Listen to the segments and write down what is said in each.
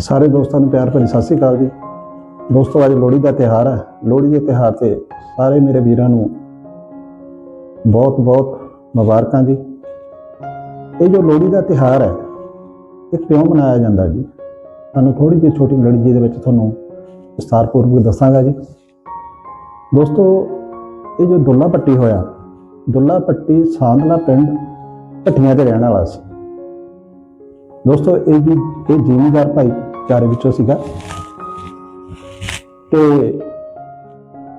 ਸਾਰੇ ਦੋਸਤਾਂ ਨੂੰ ਪਿਆਰ ਭਰੀ ਸਤਿ ਸ੍ਰੀ ਅਕਾਲ ਜੀ। ਦੋਸਤੋ, ਅੱਜ ਲੋਹੜੀ ਦਾ ਤਿਉਹਾਰ ਹੈ। ਲੋਹੜੀ ਦੇ ਤਿਉਹਾਰ ਤੇ ਸਾਰੇ ਮੇਰੇ ਵੀਰਾਂ ਨੂੰ ਬਹੁਤ ਬਹੁਤ ਮੁਬਾਰਕਾਂ ਜੀ। ਇਹ ਜੋ ਲੋਹੜੀ ਦਾ ਤਿਉਹਾਰ ਹੈ, ਇਹ ਕਿਉਂ ਮਨਾਇਆ ਜਾਂਦਾ ਜੀ? ਤੁਹਾਨੂੰ ਥੋੜੀ ਜਿਹੀ ਛੋਟੀ ਲੜੀ ਜੀ ਦੇ ਵਿੱਚ ਤੁਹਾਨੂੰ ਵਿਸਤਾਰਪੂਰਵਕ ਦੱਸਾਂਗਾ ਜੀ। ਦੋਸਤੋ, ਇਹ ਜੋ ਦੁੱਲਾ ਪੱਟੀ ਹੋਇਆ, ਦੁੱਲਾ ਪੱਟੀ ਸਾਂਦਲਾ ਪਿੰਡ ਭੱਟੀਆਂ ਦੇ ਰਹਿਣ ਵਾਲਾ ਸੀ। ਦੋਸਤੋ, ਇਹ ਜੀ, ਇਹ ਭਾਈ ਭਾਈਚਾਰੇ ਵਿੱਚੋਂ ਸੀਗਾ। ਤੇ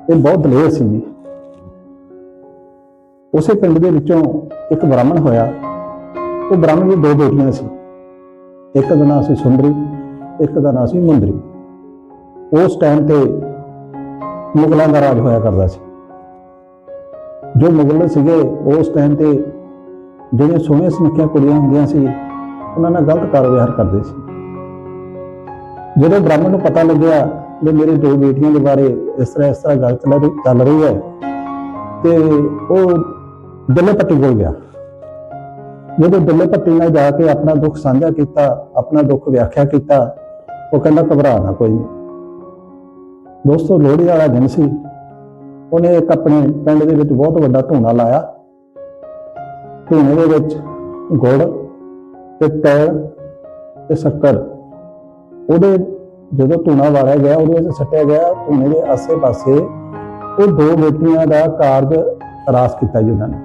ਇਹ ਬਹੁਤ ਦਲੇਰ ਸੀ ਜੀ। ਉਸੇ ਪਿੰਡ ਦੇ ਵਿੱਚੋਂ ਇੱਕ ਬ੍ਰਾਹਮਣ ਹੋਇਆ। ਉਹ ਬ੍ਰਾਹਮਣ ਦੀ ਦੋ ਬੇਟੀਆਂ ਸੀ। ਇੱਕ ਦਾ ਨਾਂ ਸੀ ਸੁੰਦਰੀ, ਇੱਕ ਦਾ ਨਾਂ ਸੀ ਮੁੰਦਰੀ। ਉਸ ਟਾਈਮ ਤੇ ਮੁਗਲਾਂ ਦਾ ਰਾਜ ਹੋਇਆ ਕਰਦਾ ਸੀ। ਜੋ ਮੁਗਲ ਸੀਗੇ, ਉਸ ਟਾਈਮ ਤੇ ਜਿਹੜੀਆਂ ਸੋਹਣੀਆਂ ਸੁਨੱਖੀਆਂ ਕੁੜੀਆਂ ਹੁੰਦੀਆਂ ਸੀ, ਉਹਨਾਂ ਨਾਲ ਗਲਤ ਕਾਰ ਕਰਦੇ ਸੀ। ਜਦੋਂ ਬ੍ਰਾਹਮਣ ਨੂੰ ਪਤਾ ਲੱਗਿਆ ਵੀ ਮੇਰੇ ਦੋ ਬੇਟੀਆਂ ਦੇ ਬਾਰੇ ਇਸ ਤਰ੍ਹਾਂ ਇਸ ਤਰ੍ਹਾਂ ਗੱਲ ਚੱਲ ਰਹੀ ਚੱਲ ਰਹੀ ਹੈ, ਤੇ ਉਹ ਦਿੱਲੇ ਪੱਟੀ ਕੋਲ ਗਿਆ। ਜਦੋਂ ਦਿੱਲੇ ਪੱਟੀ ਨਾਲ ਜਾ ਕੇ ਆਪਣਾ ਦੁੱਖ ਸਾਂਝਾ ਕੀਤਾ, ਆਪਣਾ ਦੁੱਖ ਵਿਆਖਿਆ ਕੀਤਾ, ਉਹ ਕਹਿੰਦਾ ਘਬਰਾ ਨਾ ਕੋਈ। ਦੋਸਤੋ, ਲੋਹੜੀ ਵਾਲਾ ਦਿਨ ਸੀ। ਉਹਨੇ ਇੱਕ ਆਪਣੇ ਪਿੰਡ ਦੇ ਵਿੱਚ ਬਹੁਤ ਵੱਡਾ ਧੂਣਾ ਲਾਇਆ। ਧੂਣੇ ਦੇ ਵਿੱਚ ਗੁੜ ਤੇ ਤੇਲ ਤੇ ਸ਼ੱਕਰ ਉਹਦੇ ਜਦੋਂ ਧੂਣਾ ਵਾਰਿਆ ਗਿਆ, ਉਹਦੇ ਵਿੱਚ ਸੱਟਿਆ ਗਿਆ, ਧੂਣੇ ਦੇ ਆਸੇ-ਪਾਸੇ ਉਹ ਦੋ ਬੇਟੀਆਂ ਦਾ ਕਾਰਜ ਰਾਸ ਕੀਤਾ ਜੀ ਉਹਨਾਂ ਨੇ।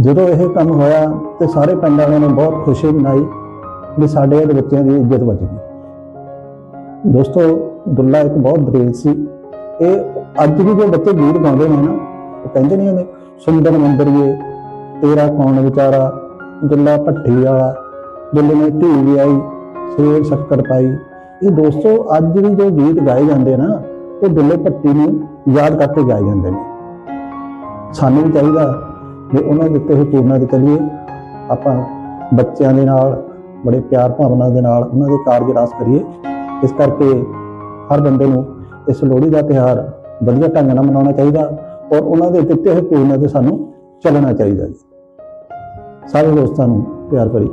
ਜਦੋਂ ਇਹ ਕੰਮ ਹੋਇਆ ਤੇ ਸਾਰੇ ਪਿੰਡ ਵਾਲਿਆਂ ਨੇ ਬਹੁਤ ਖੁਸ਼ੀ ਮਨਾਈ ਵੀ ਸਾਡੇ ਇਹਦੇ ਬੱਚਿਆਂ ਦੀ ਇੱਜ਼ਤ ਬਚ ਗਈ। ਦੋਸਤੋ, ਦੁੱਲਾ ਇੱਕ ਬਹੁਤ ਦਰੇਜ ਸੀ। ਇਹ ਅੱਜ ਵੀ ਜੋ ਬੱਚੇ ਗੀਤ ਗਾਉਂਦੇ ਨੇ ਨਾ, ਉਹ ਕਹਿੰਦੇ ਨੇ ਨੇ ਸੁੰਦਰ ਮੰਦਰੀਏ, ਤੇਰਾ ਕੌਣ ਵਿਚਾਰਾ, ਦੁੱਲਾ ਭੱਠੀ ਵਾਲਾ ਦੁੱਲੇ ਨੇ ਧੀ ਵੀ ਆਈ ਸੇਰ ਸ਼ੱਕਰ ਪਾਈ। ਇਹ ਦੋਸਤੋ, ਅੱਜ ਵੀ ਜੋ ਗੀਤ ਗਾਏ ਜਾਂਦੇ ਨਾ, ਉਹ ਦੁੱਲੇ ਭੱਟੀ ਨੂੰ ਯਾਦ ਕਰਕੇ ਗਾਏ ਜਾਂਦੇ ਨੇ। ਸਾਨੂੰ ਵੀ ਚਾਹੀਦਾ ਵੀ ਉਹਨਾਂ ਦੇ ਉੱਤੇ ਹੀ ਪੂਰਨਾ ਤੇ ਚੱਲੀਏ। ਆਪਾਂ ਬੱਚਿਆਂ ਦੇ ਨਾਲ, ਬੜੇ ਪਿਆਰ ਭਾਵਨਾ ਦੇ ਨਾਲ ਉਹਨਾਂ ਦੇ ਕਾਰਜ ਰਾਸ ਕਰੀਏ। ਇਸ ਕਰਕੇ ਹਰ ਬੰਦੇ ਨੂੰ ਇਸ ਲੋਹੜੀ ਦਾ ਤਿਉਹਾਰ ਵਧੀਆ ਢੰਗ ਨਾਲ ਮਨਾਉਣਾ ਚਾਹੀਦਾ ਔਰ ਉਹਨਾਂ ਦੇ ਦਿੱਤੇ ਹੋਏ ਪੂਰਨਾ ਤੇ ਸਾਨੂੰ ਚੱਲਣਾ ਚਾਹੀਦਾ ਜੀ। ਸਾਰੇ ਦੋਸਤਾਂ ਨੂੰ ਪਿਆਰ ਭਰੀ।